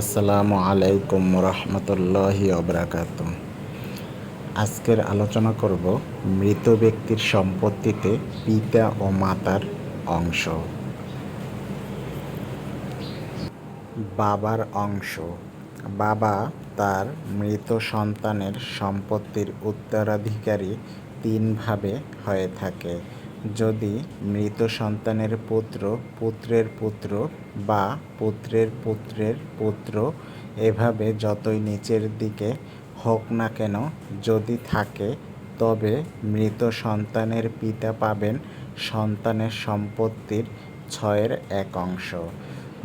আসসালামু আলাইকুম রহমতুল্লাহি অবরাকাত আজকের আলোচনা করব মৃত ব্যক্তির সম্পত্তিতে পিতা ও মাতার অংশ। বাবার অংশ। বাবা তার মৃত সন্তানের সম্পত্তির উত্তরাধিকারী তিনভাবে হয়ে থাকে। যদি মৃত সন্তানের পুত্র পুত্রের পুত্র বা পুত্রের পুত্রের পুত্র এভাবে যতই নিচের দিকে হোক না কেন যদি থাকে, তবে মৃত সন্তানের পিতা পাবেন সন্তানের সম্পত্তির ছয়ের এক অংশ।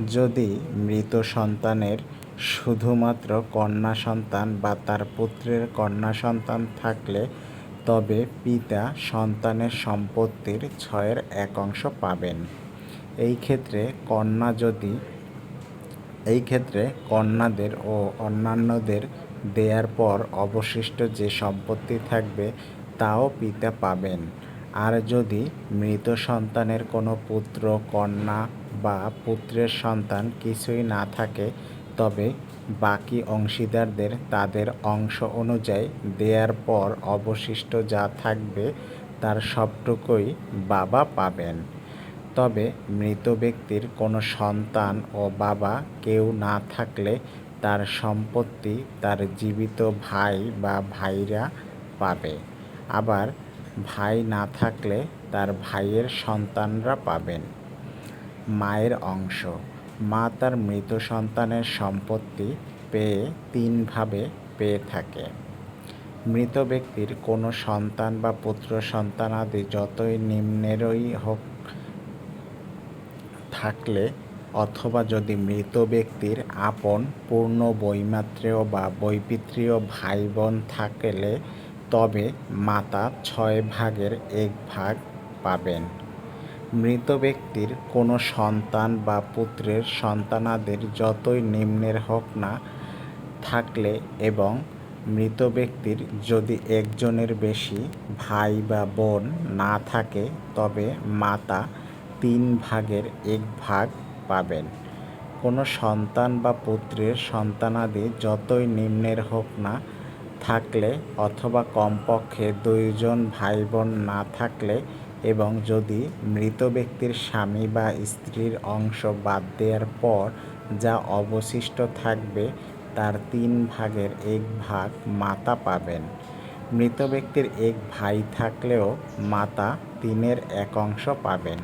যদি মৃত সন্তানের শুধুমাত্র কন্যা সন্তান বা তার পুত্রের কন্যা সন্তান থাকলে তবে পিতা সন্তানের সম্পত্তির ছয়ের এক অংশ পাবেন। এই ক্ষেত্রে কন্যা যদি এই ক্ষেত্রে কন্যাদের ও অন্যান্যদের দেয়ার পর অবশিষ্ট যে সম্পত্তি থাকবে, তাও পিতা পাবেন। আর যদি মৃত সন্তানের কোনো পুত্র, কন্যা বা পুত্রের সন্তান কিছুই না থাকে, তবে বাকি অংশীদারদের তাদের অংশ অনুযায়ী দেয়ার পর অবশিষ্ট যা থাকবে তার সবটুকুই বাবা পাবেন। তবে মৃত ব্যক্তির কোনো সন্তান ও বাবা কেউ না থাকলে তার সম্পত্তি তার জীবিত ভাই বা ভাইরা পাবে। আবার ভাই না থাকলে তার ভাইয়ের সন্তানরা পাবেন। মায়ের অংশ মা তার মৃত সন্তানের সম্পত্তি পেয়ে তিনভাবে পেয়ে থাকে। মৃত ব্যক্তির কোনো সন্তান বা পুত্র সন্তানাদি যতই নিম্নেরই হোক থাকলে অথবা যদি মৃত ব্যক্তির আপন, পূর্ণ বৈমাত্রেয় বা বৈপিত্রীয় ভাই বোন থাকলে তবে মাতা ছয় ভাগের এক ভাগ পাবেন। মৃত ব্যক্তির কোনো সন্তান বা পুত্রের সন্তানাদের যতই নিম্নের হোক না থাকলে এবং মৃত ব্যক্তির যদি একজনের বেশি ভাই বা বোন না থাকে, তবে মাতা তিন ভাগের এক ভাগ পাবেন। কোনো সন্তান বা পুত্রের সন্তানাদি যতই নিম্নের হোক না থাকলে অথবা কমপক্ষে দুইজন ভাই বোন না থাকলে এবং যদি মৃত ব্যক্তির স্বামী বা স্ত্রীর অংশ বাদ দেওয়ার পর যা অবশিষ্ট থাকবে, তার তিন ভাগের এক ভাগ মাতা পাবেন। মৃত ব্যক্তির এক ভাই থাকলেও মাতা তিনের এক অংশ পাবেন।